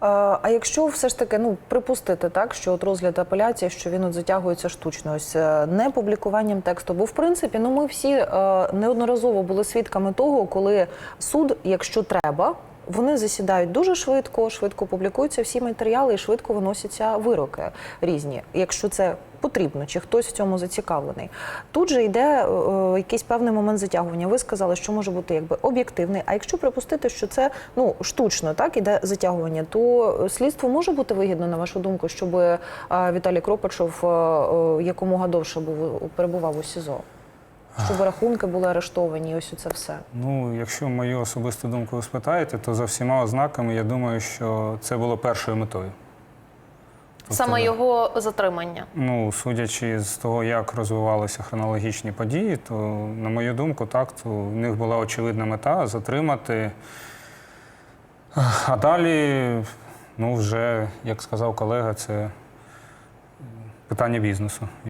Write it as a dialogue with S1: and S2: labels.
S1: А якщо все ж таки ну припустити так, що от розгляд апеляції, що він от затягується штучно, ось е, не публікуванням тексту, бо в принципі, ну ми всі е, неодноразово були свідками того, коли суд, якщо треба. Вони засідають дуже швидко, швидко публікуються всі матеріали і швидко виносяться вироки різні, якщо це потрібно, чи хтось в цьому зацікавлений. Тут же йде е, е, якийсь певний момент затягування. Ви сказали, що може бути якби об'єктивний. А якщо припустити, що це ну штучно так іде затягування, то слідство може бути вигідно, на вашу думку, щоб е, Віталій Кропачов е, е, якомога довше був перебував у СІЗО, щоб рахунки були арештовані, і ось це все.
S2: Ну, якщо мою особисту думку ви спитаєте, то за всіма ознаками я думаю, що це було першою метою. Тобто,
S3: Саме його затримання.
S2: Ну, судячи з того, як розвивалися хронологічні події, то, на мою думку, так, то в них була очевидна мета затримати. А далі, ну, вже, як сказав колега, це питання бізнесу.